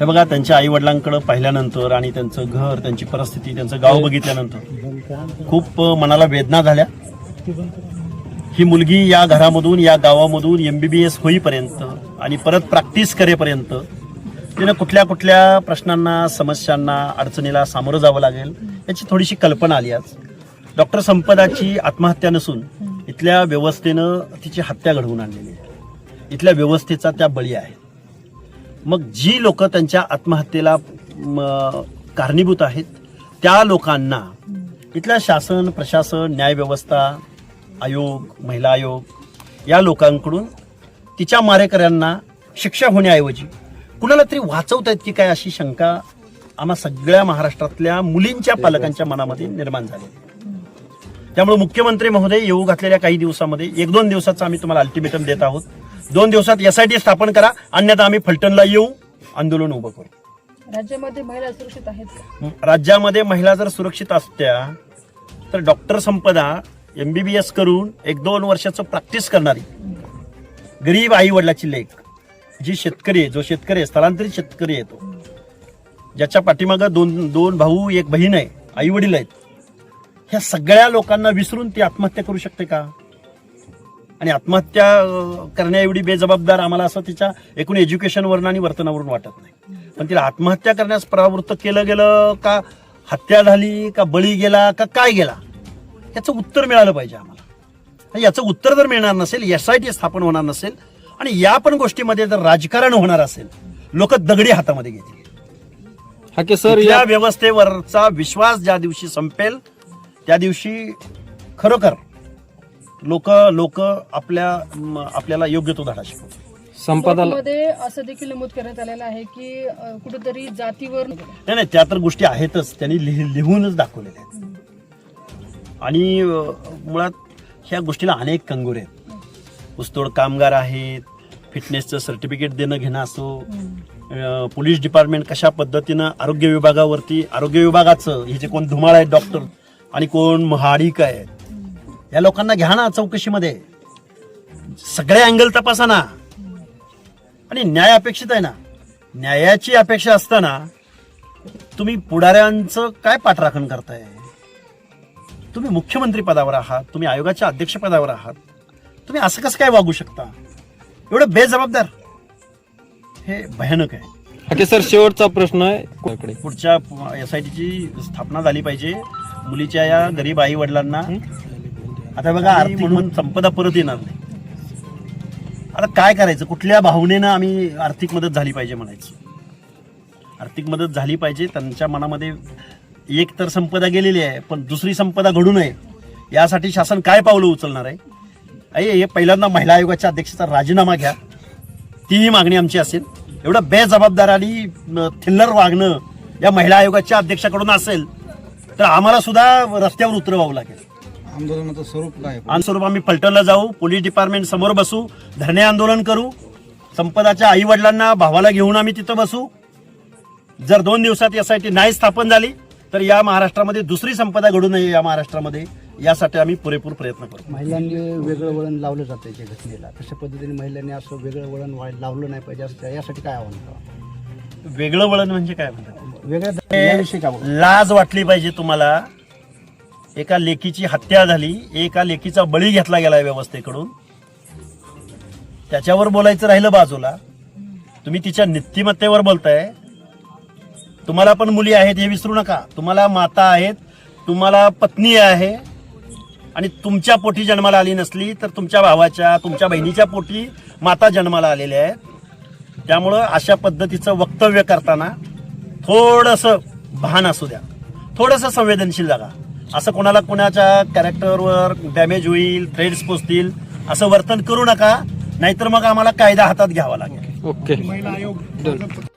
हे बघा त्यांच्या आई वडिलांकडे पाहिल्यानंतर आणि त्यांचं घर त्यांची परिस्थिती त्यांचं गाव बघितल्यानंतर खूप मनाला वेदना झाल्या. ही मुलगी या घरामधून या गावामधून एम बी बी एस होईपर्यंत आणि परत प्रॅक्टिस करेपर्यंत तिनं कुठल्या कुठल्या प्रश्नांना समस्यांना अडचणीला सामोरं जावं लागेल याची थोडीशी कल्पना आली आज. डॉक्टर संपदाची आत्महत्या नसून इथल्या व्यवस्थेनं तिची हत्या घडवून आणलेली आहे. इथल्या व्यवस्थेचा त्या बळी आहे. मग जी लोक त्यांच्या आत्महत्येला कारणीभूत आहेत त्या लोकांना इथल्या शासन प्रशासन न्यायव्यवस्था आयोग महिला आयोग या लोकांकडून तिच्या मारेकऱ्यांना शिक्षा होण्याऐवजी कुणाला तरी वाचवतायत की काय अशी शंका आम्हा सगळ्या महाराष्ट्रातल्या मुलींच्या पालकांच्या मनामध्ये निर्माण झाली. त्यामुळे मुख्यमंत्री महोदय येऊ घातलेल्या काही दिवसामध्ये एक दोन दिवसाचं आम्ही तुम्हाला अल्टिमेटम देत आहोत. दोन दिवसात एसआयटी स्थापन करा. अन्यथा आम्ही फलटणला येऊ. आंदोलन उभं करू. राज्यामध्ये महिला सुरक्षित आहेत राज्यामध्ये महिला जर सुरक्षित असत्या तर डॉक्टर संपदा एमबीबीएस करून एक दोन वर्षाचं प्रॅक्टिस करणारी गरीब आई वडिलाची लेख. जी शेतकरी आहे जो शेतकरी आहे स्थलांतरित शेतकरी आहे तो. ज्याच्या पाठीमागं दोन दोन भाऊ एक बहीण आहे आई वडील आहेत. ह्या सगळ्या लोकांना विसरून ती आत्महत्या करू शकते का? आणि आत्महत्या करण्याएवढी बेजबाबदार आम्हाला असं तिच्या एकूण एज्युकेशनवरून आणि वर्तनावरून वाटत नाही. पण तिला आत्महत्या करण्यास परावृत्त केलं गेलं का हत्या झाली का बळी गेला का काय गेला याचं उत्तर मिळालं पाहिजे आम्हाला. आणि याचं उत्तर जर मिळणार नसेल एस आय टी स्थापन होणार नसेल आणि या पण गोष्टीमध्ये जर राजकारण होणार असेल लोक दगडी हातामध्ये घेतील. हाके सर या व्यवस्थेवरचा विश्वास ज्या दिवशी संपेल त्या दिवशी खरोखर लोक लोक आपल्या आपल्याला योग्य तो धडा संपदाला मध्ये असं देखील नमूद करण्यात आलेलं आहे की अ, कुठेतरी जातीवर नाही नाही त्या तर गोष्टी आहेतच. त्यांनी लिह- लिहूनच दाखवलेल्या आहेत. आणि अं, मुळात ह्या गोष्टीला अनेक कंगोरे आहेत. ऊसतोड कामगार आहेत फिटनेसचं सर्टिफिकेट देणं घेणं असो अं, पोलीस डिपार्टमेंट कशा पद्धतीनं आरोग्य विभागावरती आरोग्य विभागाचं हे जे कोण धुमाळ आहेत डॉक्टर आणि कोण महाडिक आहेत या लोकांना घ्या ना चौकशीमध्ये. सगळे अँगल तपासा ना आणि न्याय अपेक्षित आहे ना. न्यायाची अपेक्षा असताना तुम्ही पुढाऱ्यांचं काय पाठराखण करताय? तुम्ही मुख्यमंत्री पदावर आहात तुम्ही आयोगाच्या अध्यक्षपदावर आहात. तुम्ही असं कसं काय वागू शकता? एवढं बेजबाबदार. हे भयानक आहे. हाके सर शेवटचा प्रश्न आहे? पुढच्या एस आय टीची स्थापना झाली पाहिजे. मुलीच्या या गरीब आई वडिलांना आता बघा आर्थिक म्हणून संपदा परत येणार नाही. आता काय करायचं? कुठल्या भावनेनं आम्ही आर्थिक मदत झाली पाहिजे म्हणायचं? आर्थिक मदत झाली पाहिजे त्यांच्या मनामध्ये एक तर संपदा गेलेली आहे पण दुसरी संपदा घडू नये. यासाठी शासन काय पावलं उचलणार आहे? आई हे पहिल्यांदा महिला आयोगाच्या अध्यक्षाचा राजीनामा घ्या. तीही मागणी आमची असेल. एवढं बेजबाबदार आणि थिल्लर वागणं या महिला आयोगाच्या अध्यक्षाकडून असेल तर आम्हाला सुद्धा रस्त्यावर उतरवावं लागेल. आंदोलनाचं स्वरूप काय आणि स्वरूप आम्ही फलटणला जाऊ पोलीस डिपार्टमेंट समोर बसू धरणे आंदोलन करू संपदाच्या आई वडिलांना भावाला घेऊन आम्ही तिथं बसू. जर दोन दिवसात एस आय टी नाही स्थापन झाली तर या महाराष्ट्रामध्ये दुसरी संपदा घडू नये या महाराष्ट्रामध्ये. यासाठी आम्ही पुरेपूर प्रयत्न करू. महिलांनी वेगळं वळण लावलं जातं याच्या घटनेला. तशा पद्धतीने महिलांनी असं वेगळं वळण लावलं नाही पाहिजे असं यासाठी काय आव्हान वेगळं वळण म्हणजे काय म्हणतात? बोलू? लाज वाटली पाहिजे तुम्हाला. एका लेकीची हत्या झाली एका लेकीचा बळी घेतला गेला व्यवस्थेकडून. त्याच्यावर बोलायचं राहिलं बाजूला. तुम्ही तिच्या नित्यमत्तेवर बोलताय. तुम्हाला पण मुली आहेत हे विसरू नका. तुम्हाला माता आहेत तुम्हाला पत्नी आहे. आणि तुमच्या पोटी जन्माला आली नसली तर तुमच्या भावाच्या तुमच्या बहिणीच्या पोटी माता जन्माला आलेल्या आहेत. त्यामुळं अशा पद्धतीचं वक्तव्य करताना थोडंसं भान असू द्या. थोडंसं संवेदनशील जागा. असं कोणाला कोणाच्या कॅरेक्टरवर डॅमेज होईल थ्रेड्स पोचतील असं वर्तन करू नका नाहीतर मग आम्हाला कायदा हातात घ्यावा लागेल. ओके